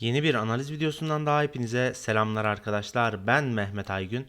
Yeni bir analiz videosundan daha hepinize selamlar arkadaşlar. Ben Mehmet Aygün.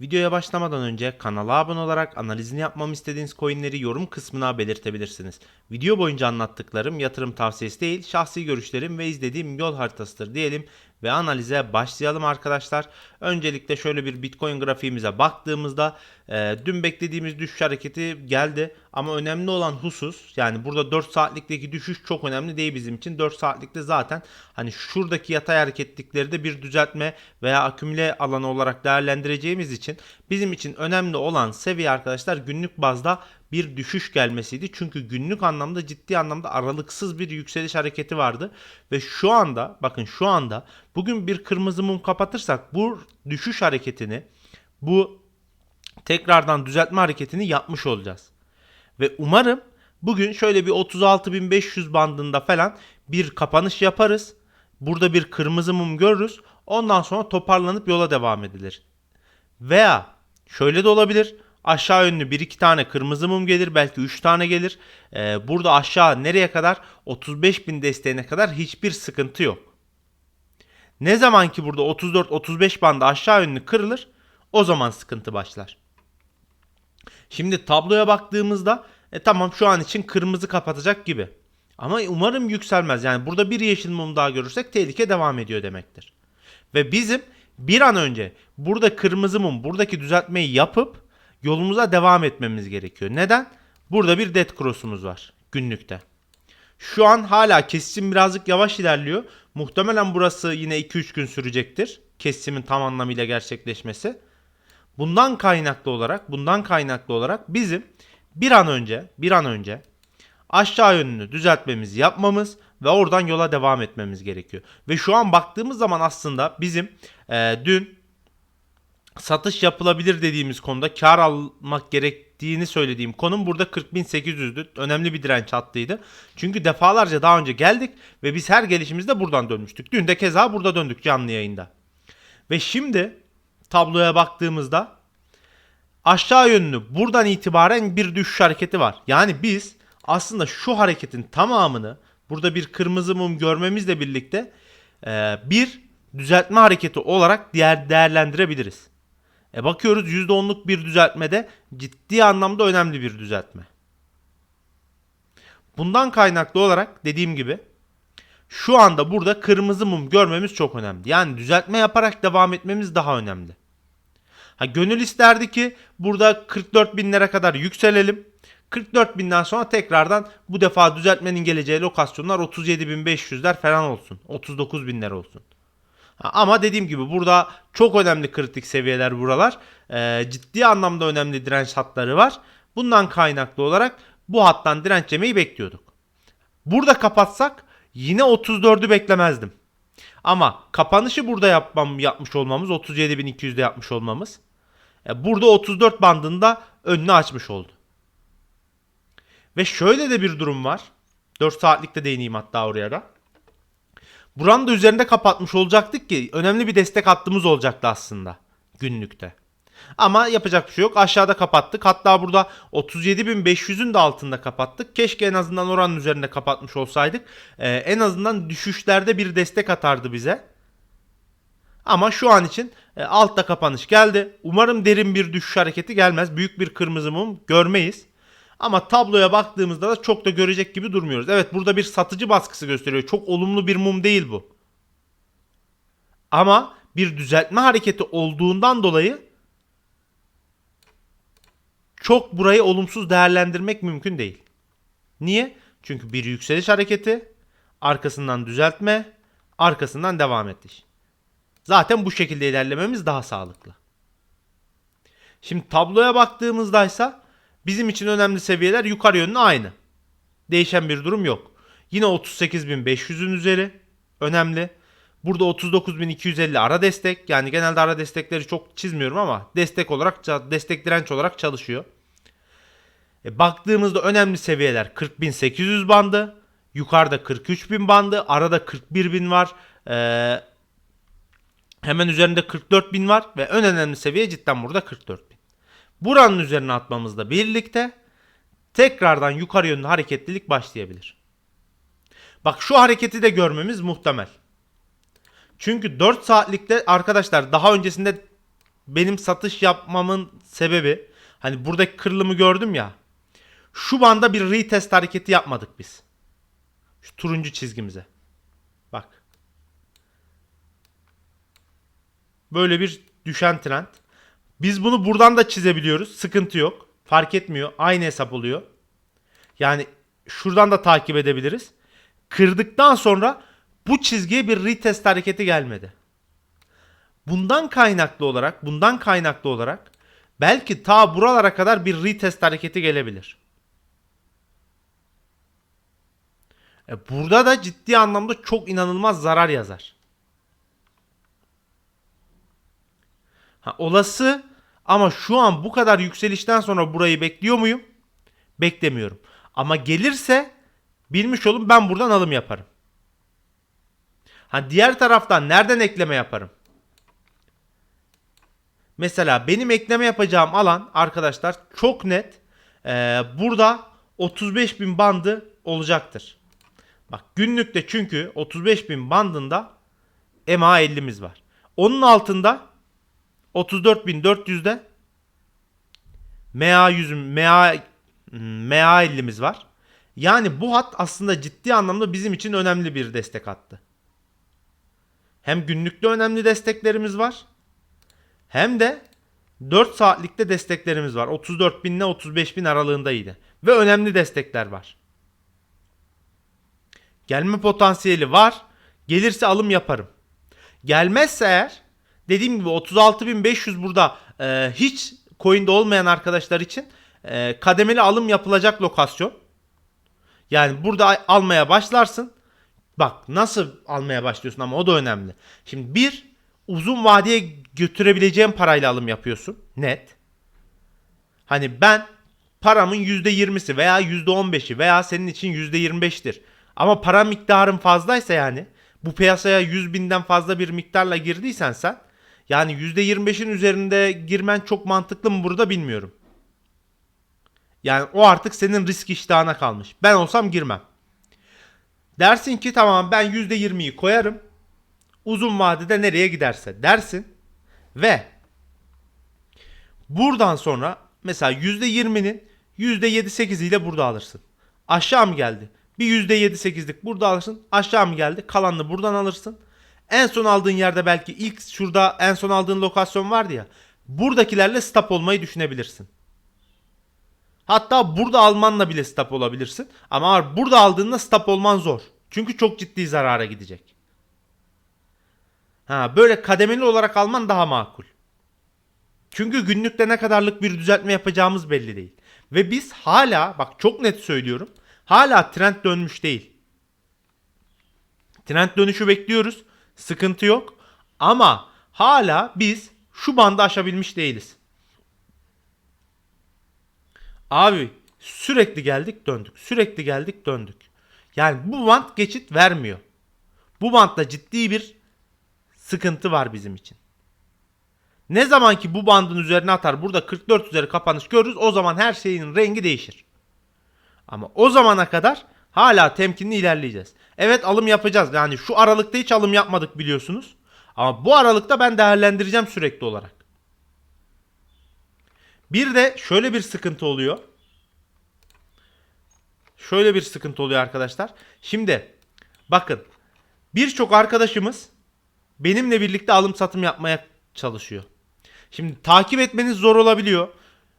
Videoya başlamadan önce kanala abone olarak analizini yapmamı istediğiniz coinleri yorum kısmına belirtebilirsiniz. Video boyunca anlattıklarım yatırım tavsiyesi değil, şahsi görüşlerim ve izlediğim yol haritasıdır diyelim ve analize başlayalım arkadaşlar. Öncelikle şöyle bir Bitcoin grafiğimize baktığımızda e, dün beklediğimiz düşüş hareketi geldi ama önemli olan husus yani burada 4 saatlikteki düşüş çok önemli değil bizim için. 4 saatlikte zaten hani şuradaki yatay hareketlikleri de bir düzeltme veya akümüle alanı olarak değerlendireceğimiz için bizim için önemli olan seviye arkadaşlar günlük bazda bir düşüş gelmesiydi. Çünkü günlük anlamda ciddi anlamda aralıksız bir yükseliş hareketi vardı. Ve şu anda bakın şu anda bugün bir kırmızı mum kapatırsak bu düşüş hareketini bu tekrardan düzeltme hareketini yapmış olacağız. Ve umarım bugün şöyle bir 36.500 bandında falan bir kapanış yaparız. Burada bir kırmızı mum görürüz. Ondan sonra toparlanıp yola devam edilir. Veya şöyle de olabilir. Aşağı yönlü 1-2 tane kırmızı mum gelir. Belki 3 tane gelir. Ee, burada aşağı nereye kadar? 35.000 desteğine kadar hiçbir sıkıntı yok. Ne zaman ki burada 34-35 bandı aşağı yönlü kırılır o zaman sıkıntı başlar. Şimdi tabloya baktığımızda e, tamam şu an için kırmızı kapatacak gibi. Ama umarım yükselmez. Yani burada bir yeşil mum daha görürsek tehlike devam ediyor demektir. Ve bizim bir an önce burada kırmızı mum buradaki düzeltmeyi yapıp yolumuza devam etmemiz gerekiyor. Neden? Burada bir dead cross'umuz var günlükte. Şu an hala kesim birazcık yavaş ilerliyor. Muhtemelen burası yine 2-3 gün sürecektir. Kesimin tam anlamıyla gerçekleşmesi. Bundan kaynaklı olarak, bundan kaynaklı olarak bizim bir an önce, bir an önce aşağı yönünü düzeltmemizi yapmamız ve oradan yola devam etmemiz gerekiyor. Ve şu an baktığımız zaman aslında bizim e, dün satış yapılabilir dediğimiz konuda kar almak gerektiğini söylediğim konum burada 40.800'dü. Önemli bir direnç hattıydı. Çünkü defalarca daha önce geldik ve biz her gelişimizde buradan dönmüştük. Dün de keza burada döndük canlı yayında. Ve şimdi tabloya baktığımızda aşağı yönlü buradan itibaren bir düşüş hareketi var. Yani biz aslında şu hareketin tamamını burada bir kırmızı mum görmemizle birlikte bir düzeltme hareketi olarak diğer değerlendirebiliriz. E bakıyoruz %10'luk bir düzeltmede ciddi anlamda önemli bir düzeltme. Bundan kaynaklı olarak dediğim gibi şu anda burada kırmızı mum görmemiz çok önemli. Yani düzeltme yaparak devam etmemiz daha önemli. Ha, gönül isterdi ki burada 44 binlere kadar yükselelim. 44 binden sonra tekrardan bu defa düzeltmenin geleceği lokasyonlar 37.500'ler falan olsun. 39 binler olsun. Ama dediğim gibi burada çok önemli kritik seviyeler buralar. Ee, ciddi anlamda önemli direnç hatları var. Bundan kaynaklı olarak bu hattan direnç yemeyi bekliyorduk. Burada kapatsak yine 34'ü beklemezdim. Ama kapanışı burada yapmam, yapmış olmamız 37.200'de yapmış olmamız. e, burada 34 bandında önünü açmış oldu. Ve şöyle de bir durum var. 4 saatlikte değineyim hatta oraya da. Buranın da üzerinde kapatmış olacaktık ki önemli bir destek hattımız olacaktı aslında günlükte. Ama yapacak bir şey yok. Aşağıda kapattık. Hatta burada 37.500'ün de altında kapattık. Keşke en azından oranın üzerinde kapatmış olsaydık. Ee, en azından düşüşlerde bir destek atardı bize. Ama şu an için e, altta kapanış geldi. Umarım derin bir düşüş hareketi gelmez. Büyük bir kırmızı mum görmeyiz. Ama tabloya baktığımızda da çok da görecek gibi durmuyoruz. Evet burada bir satıcı baskısı gösteriyor. Çok olumlu bir mum değil bu. Ama bir düzeltme hareketi olduğundan dolayı çok burayı olumsuz değerlendirmek mümkün değil. Niye? Çünkü bir yükseliş hareketi, arkasından düzeltme, arkasından devam ediş. Zaten bu şekilde ilerlememiz daha sağlıklı. Şimdi tabloya baktığımızda ise bizim için önemli seviyeler yukarı yönlü aynı. Değişen bir durum yok. Yine 38.500'ün üzeri önemli. Burada 39.250 ara destek. Yani genelde ara destekleri çok çizmiyorum ama destek olarak destek direnç olarak çalışıyor. E, baktığımızda önemli seviyeler 40.800 bandı. Yukarıda 43.000 bandı. Arada 41.000 var. Ee, hemen üzerinde 44.000 var. Ve en önemli seviye cidden burada 44.000. Buranın üzerine atmamızla birlikte tekrardan yukarı yönlü hareketlilik başlayabilir. Bak şu hareketi de görmemiz muhtemel. Çünkü 4 saatlikte arkadaşlar daha öncesinde benim satış yapmamın sebebi hani buradaki kırılımı gördüm ya. Şu banda bir retest hareketi yapmadık biz. Şu turuncu çizgimize. Bak. Böyle bir düşen trend. Biz bunu buradan da çizebiliyoruz. Sıkıntı yok. Fark etmiyor. Aynı hesap oluyor. Yani şuradan da takip edebiliriz. Kırdıktan sonra bu çizgiye bir retest hareketi gelmedi. Bundan kaynaklı olarak, bundan kaynaklı olarak belki ta buralara kadar bir retest hareketi gelebilir. E burada da ciddi anlamda çok inanılmaz zarar yazar. Ha, olası ama şu an bu kadar yükselişten sonra burayı bekliyor muyum? Beklemiyorum. Ama gelirse bilmiş olun ben buradan alım yaparım. Ha diğer taraftan nereden ekleme yaparım? Mesela benim ekleme yapacağım alan arkadaşlar çok net. Ee, burada 35 bin bandı olacaktır. Bak günlükte çünkü 35 bin bandında MA 50'miz var. Onun altında 34.400'de MA 100 MA MA 50'miz var. Yani bu hat aslında ciddi anlamda bizim için önemli bir destek hattı. Hem günlükte önemli desteklerimiz var. Hem de 4 saatlikte desteklerimiz var. 34 bin ile 35 bin aralığındaydı. Ve önemli destekler var. Gelme potansiyeli var. Gelirse alım yaparım. Gelmezse eğer dediğim gibi 36.500 burada e, hiç coin'de olmayan arkadaşlar için e, kademeli alım yapılacak lokasyon. Yani burada almaya başlarsın. Bak nasıl almaya başlıyorsun ama o da önemli. Şimdi bir uzun vadeye götürebileceğin parayla alım yapıyorsun. Net. Hani ben paramın %20'si veya %15'i veya senin için %25'tir. Ama para miktarın fazlaysa yani bu piyasaya 100 binden fazla bir miktarla girdiysen sen yani %25'in üzerinde girmen çok mantıklı mı burada bilmiyorum. Yani o artık senin risk iştahına kalmış. Ben olsam girmem. Dersin ki tamam ben %20'yi koyarım. Uzun vadede nereye giderse dersin. Ve buradan sonra mesela %20'nin %7-8 ile burada alırsın. Aşağı mı geldi? Bir %7-8'lik burada alırsın. Aşağı mı geldi? Kalanını buradan alırsın. En son aldığın yerde belki ilk şurada en son aldığın lokasyon vardı ya. Buradakilerle stop olmayı düşünebilirsin. Hatta burada almanla bile stop olabilirsin. Ama burada aldığında stop olman zor. Çünkü çok ciddi zarara gidecek. Ha, böyle kademeli olarak alman daha makul. Çünkü günlükte ne kadarlık bir düzeltme yapacağımız belli değil. Ve biz hala bak çok net söylüyorum. Hala trend dönmüş değil. Trend dönüşü bekliyoruz. Sıkıntı yok. Ama hala biz şu bandı aşabilmiş değiliz. Abi sürekli geldik döndük. Sürekli geldik döndük. Yani bu band geçit vermiyor. Bu bandda ciddi bir sıkıntı var bizim için. Ne zaman ki bu bandın üzerine atar burada 44 üzeri kapanış görürüz o zaman her şeyin rengi değişir. Ama o zamana kadar hala temkinli ilerleyeceğiz. Evet alım yapacağız. Yani şu aralıkta hiç alım yapmadık biliyorsunuz. Ama bu aralıkta ben değerlendireceğim sürekli olarak. Bir de şöyle bir sıkıntı oluyor. Şöyle bir sıkıntı oluyor arkadaşlar. Şimdi bakın birçok arkadaşımız benimle birlikte alım satım yapmaya çalışıyor. Şimdi takip etmeniz zor olabiliyor.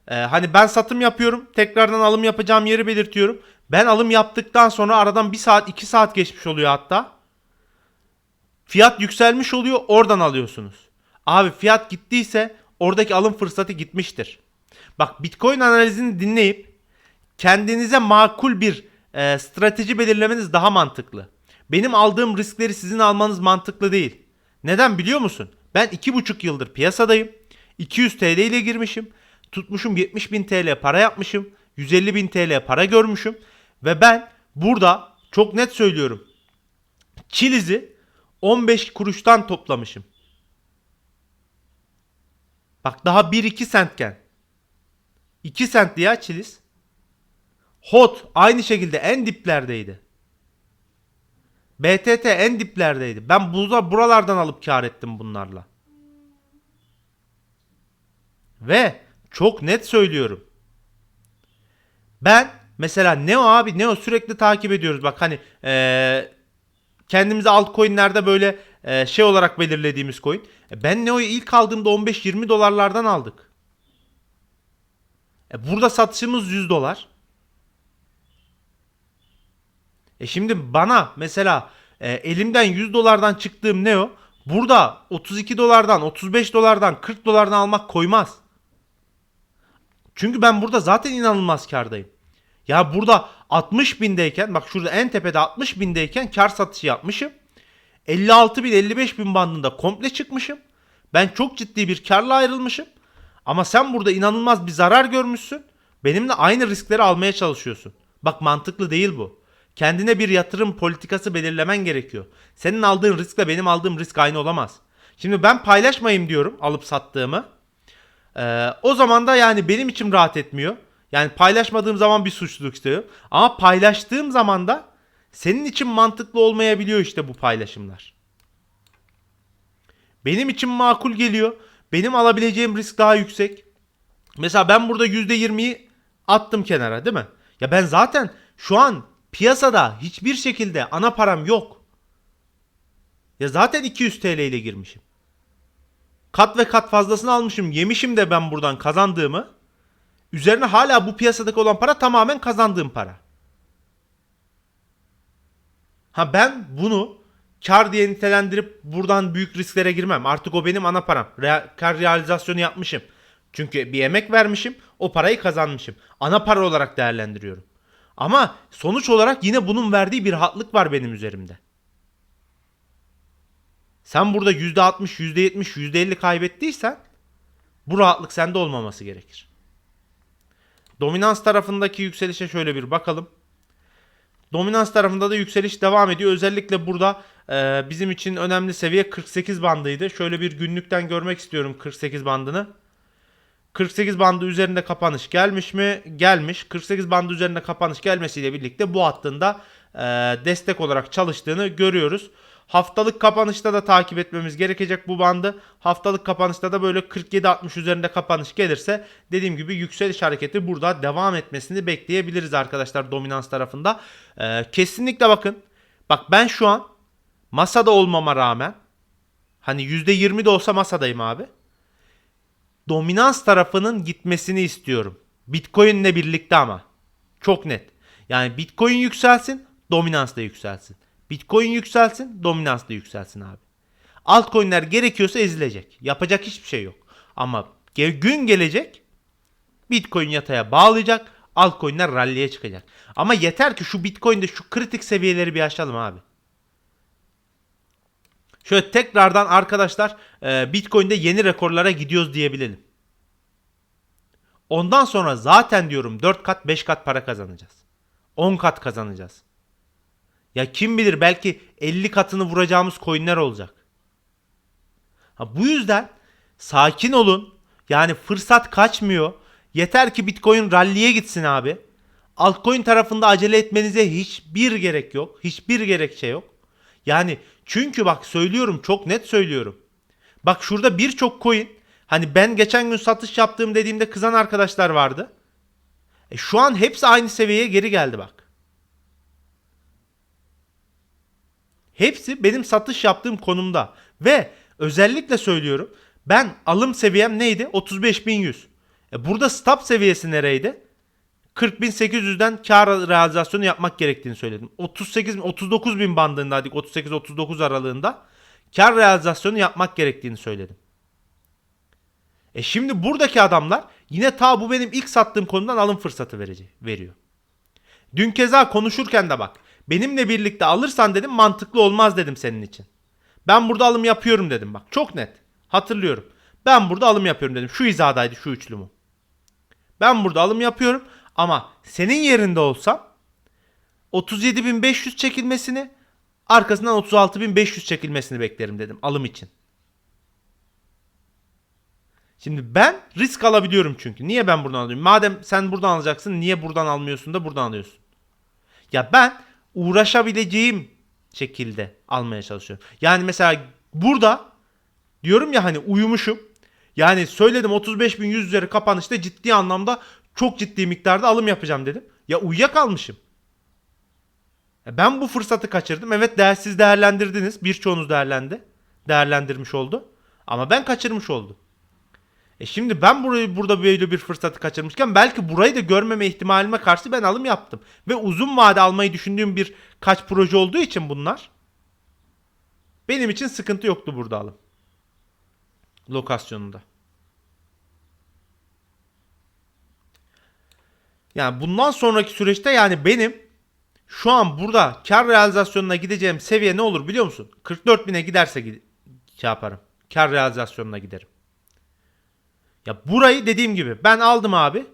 Ee, hani ben satım yapıyorum. Tekrardan alım yapacağım yeri belirtiyorum. Ben alım yaptıktan sonra aradan 1 saat 2 saat geçmiş oluyor hatta. Fiyat yükselmiş oluyor oradan alıyorsunuz. Abi fiyat gittiyse oradaki alım fırsatı gitmiştir. Bak Bitcoin analizini dinleyip kendinize makul bir e, strateji belirlemeniz daha mantıklı. Benim aldığım riskleri sizin almanız mantıklı değil. Neden biliyor musun? Ben 2,5 yıldır piyasadayım. 200 TL ile girmişim. Tutmuşum 70 bin TL para yapmışım. 150 bin TL para görmüşüm. Ve ben burada çok net söylüyorum. Çilizi 15 kuruştan toplamışım. Bak daha 1-2 sentken. 2 sentti ya çiliz. Hot aynı şekilde en diplerdeydi. BTT en diplerdeydi. Ben burada buralardan alıp kar ettim bunlarla. Ve çok net söylüyorum. Ben mesela Neo abi Neo sürekli takip ediyoruz. Bak hani eee kendimize altcoin'lerde böyle eee, şey olarak belirlediğimiz coin. E, ben Neo'yu ilk aldığımda 15-20 dolarlardan aldık. E, burada satışımız 100 dolar. E şimdi bana mesela e, elimden 100 dolardan çıktığım Neo burada 32 dolardan 35 dolardan 40 dolardan almak koymaz. Çünkü ben burada zaten inanılmaz kardayım. Ya burada 60 bindeyken bak şurada en tepede 60 bindeyken kar satışı yapmışım. 56 bin 55 bin bandında komple çıkmışım. Ben çok ciddi bir karla ayrılmışım. Ama sen burada inanılmaz bir zarar görmüşsün. Benimle aynı riskleri almaya çalışıyorsun. Bak mantıklı değil bu. Kendine bir yatırım politikası belirlemen gerekiyor. Senin aldığın riskle benim aldığım risk aynı olamaz. Şimdi ben paylaşmayayım diyorum alıp sattığımı. Ee, o zaman da yani benim içim rahat etmiyor. Yani paylaşmadığım zaman bir suçluluk istiyorum. Ama paylaştığım zaman da senin için mantıklı olmayabiliyor işte bu paylaşımlar. Benim için makul geliyor. Benim alabileceğim risk daha yüksek. Mesela ben burada %20'yi attım kenara değil mi? Ya ben zaten şu an piyasada hiçbir şekilde ana param yok. Ya zaten 200 TL ile girmişim. Kat ve kat fazlasını almışım. Yemişim de ben buradan kazandığımı. Üzerine hala bu piyasadaki olan para tamamen kazandığım para. Ha ben bunu kar diye nitelendirip buradan büyük risklere girmem. Artık o benim ana param. Real, kar realizasyonu yapmışım. Çünkü bir emek vermişim. O parayı kazanmışım. Ana para olarak değerlendiriyorum. Ama sonuç olarak yine bunun verdiği bir rahatlık var benim üzerimde. Sen burada %60, %70, %50 kaybettiysen bu rahatlık sende olmaması gerekir. Dominans tarafındaki yükselişe şöyle bir bakalım. Dominans tarafında da yükseliş devam ediyor. Özellikle burada e, bizim için önemli seviye 48 bandıydı. Şöyle bir günlükten görmek istiyorum 48 bandını. 48 bandı üzerinde kapanış gelmiş mi? Gelmiş. 48 bandı üzerinde kapanış gelmesiyle birlikte bu hattında e, destek olarak çalıştığını görüyoruz. Haftalık kapanışta da takip etmemiz gerekecek bu bandı. Haftalık kapanışta da böyle 47-60 üzerinde kapanış gelirse dediğim gibi yükseliş hareketi burada devam etmesini bekleyebiliriz arkadaşlar dominans tarafında. Ee, kesinlikle bakın. Bak ben şu an masada olmama rağmen hani %20 de olsa masadayım abi. Dominans tarafının gitmesini istiyorum. Bitcoin'le birlikte ama. Çok net. Yani Bitcoin yükselsin, dominans da yükselsin. Bitcoin yükselsin, dominans da yükselsin abi. Altcoin'ler gerekiyorsa ezilecek. Yapacak hiçbir şey yok. Ama gün gelecek Bitcoin yataya bağlayacak. Altcoin'ler rally'e çıkacak. Ama yeter ki şu Bitcoin'de şu kritik seviyeleri bir aşalım abi. Şöyle tekrardan arkadaşlar e, Bitcoin'de yeni rekorlara gidiyoruz diyebilelim. Ondan sonra zaten diyorum 4 kat 5 kat para kazanacağız. 10 kat kazanacağız. Ya kim bilir belki 50 katını vuracağımız coinler olacak. Ha, bu yüzden sakin olun. Yani fırsat kaçmıyor. Yeter ki Bitcoin rally'e gitsin abi. Altcoin tarafında acele etmenize hiçbir gerek yok. Hiçbir gerekçe yok. Yani çünkü bak söylüyorum çok net söylüyorum. Bak şurada birçok coin hani ben geçen gün satış yaptığım dediğimde kızan arkadaşlar vardı. E şu an hepsi aynı seviyeye geri geldi bak. Hepsi benim satış yaptığım konumda. Ve özellikle söylüyorum ben alım seviyem neydi? 35.100. E burada stop seviyesi nereydi? 40.800'den kar realizasyonu yapmak gerektiğini söyledim. 38 39 bin bandındaydık 38-39 aralığında. Kar realizasyonu yapmak gerektiğini söyledim. E şimdi buradaki adamlar yine ta bu benim ilk sattığım konudan alım fırsatı verici, veriyor. Dün keza konuşurken de bak. Benimle birlikte alırsan dedim mantıklı olmaz dedim senin için. Ben burada alım yapıyorum dedim bak. Çok net. Hatırlıyorum. Ben burada alım yapıyorum dedim. Şu hizadaydı şu üçlü mum. Ben burada alım yapıyorum ama senin yerinde olsam 37.500 çekilmesini arkasından 36.500 çekilmesini beklerim dedim alım için. Şimdi ben risk alabiliyorum çünkü. Niye ben buradan alıyorum? Madem sen buradan alacaksın niye buradan almıyorsun da buradan alıyorsun? Ya ben uğraşabileceğim şekilde almaya çalışıyorum. Yani mesela burada diyorum ya hani uyumuşum. Yani söyledim 35 bin 100 üzeri kapanışta ciddi anlamda çok ciddi miktarda alım yapacağım dedim. Ya uyuyakalmışım. Ya Ben bu fırsatı kaçırdım. Evet değer, siz değerlendirdiniz. Birçoğunuz değerlendi. Değerlendirmiş oldu. Ama ben kaçırmış oldum. E şimdi ben burayı burada böyle bir fırsatı kaçırmışken belki burayı da görmeme ihtimalime karşı ben alım yaptım. Ve uzun vade almayı düşündüğüm bir kaç proje olduğu için bunlar. Benim için sıkıntı yoktu burada alım. Lokasyonunda. Yani bundan sonraki süreçte yani benim şu an burada kar realizasyonuna gideceğim seviye ne olur biliyor musun? 44 bine giderse gid- şey yaparım. Kar realizasyonuna giderim. Ya burayı dediğim gibi ben aldım abi.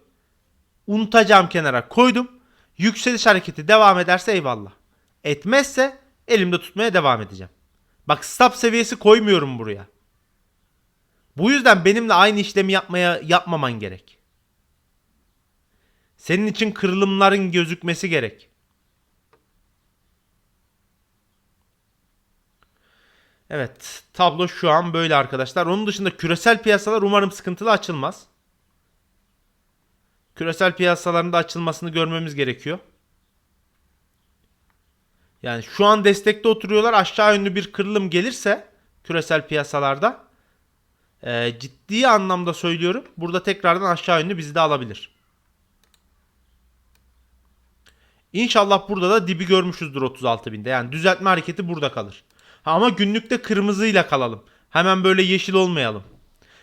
Unutacağım kenara koydum. Yükseliş hareketi devam ederse eyvallah. Etmezse elimde tutmaya devam edeceğim. Bak stop seviyesi koymuyorum buraya. Bu yüzden benimle aynı işlemi yapmaya yapmaman gerek. Senin için kırılımların gözükmesi gerek. Evet, tablo şu an böyle arkadaşlar. Onun dışında küresel piyasalar umarım sıkıntılı açılmaz. Küresel piyasaların da açılmasını görmemiz gerekiyor. Yani şu an destekte oturuyorlar. Aşağı yönlü bir kırılım gelirse küresel piyasalarda e, ciddi anlamda söylüyorum. Burada tekrardan aşağı yönlü bizi de alabilir. İnşallah burada da dibi görmüşüzdür 36.000'de. Yani düzeltme hareketi burada kalır. Ama günlükte kırmızıyla kalalım. Hemen böyle yeşil olmayalım.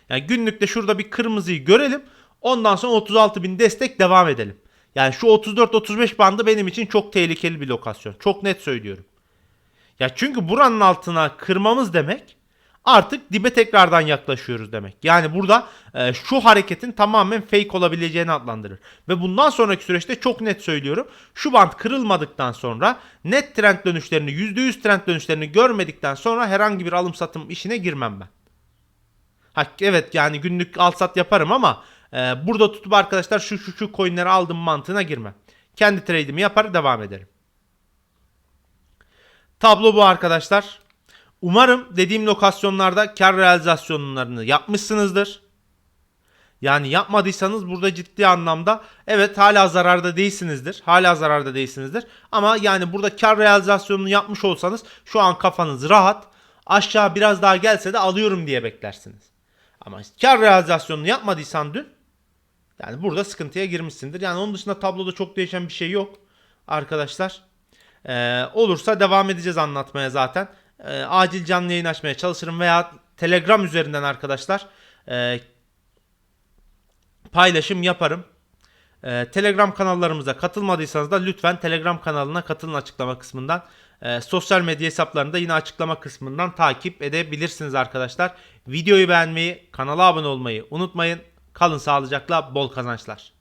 Yani günlükte şurada bir kırmızıyı görelim. Ondan sonra 36.000 destek devam edelim. Yani şu 34-35 bandı benim için çok tehlikeli bir lokasyon. Çok net söylüyorum. Ya çünkü buranın altına kırmamız demek artık dibe tekrardan yaklaşıyoruz demek. Yani burada e, şu hareketin tamamen fake olabileceğini adlandırır. Ve bundan sonraki süreçte çok net söylüyorum. Şu band kırılmadıktan sonra net trend dönüşlerini %100 trend dönüşlerini görmedikten sonra herhangi bir alım satım işine girmem ben. Ha, evet yani günlük al sat yaparım ama e, burada tutup arkadaşlar şu şu şu coinleri aldım mantığına girmem. Kendi trade'imi yapar devam ederim. Tablo bu arkadaşlar. Umarım dediğim lokasyonlarda kar realizasyonlarını yapmışsınızdır. Yani yapmadıysanız burada ciddi anlamda evet hala zararda değilsinizdir. Hala zararda değilsinizdir. Ama yani burada kar realizasyonunu yapmış olsanız şu an kafanız rahat. Aşağı biraz daha gelse de alıyorum diye beklersiniz. Ama kar realizasyonunu yapmadıysan dün yani burada sıkıntıya girmişsindir. Yani onun dışında tabloda çok değişen bir şey yok arkadaşlar. Ee, olursa devam edeceğiz anlatmaya zaten. Ee, acil canlı yayın açmaya çalışırım veya Telegram üzerinden arkadaşlar e, paylaşım yaparım. Ee, Telegram kanallarımıza katılmadıysanız da lütfen Telegram kanalına katılın açıklama kısmından. Ee, sosyal medya hesaplarını da yine açıklama kısmından takip edebilirsiniz arkadaşlar. Videoyu beğenmeyi, kanala abone olmayı unutmayın. Kalın sağlıcakla, bol kazançlar.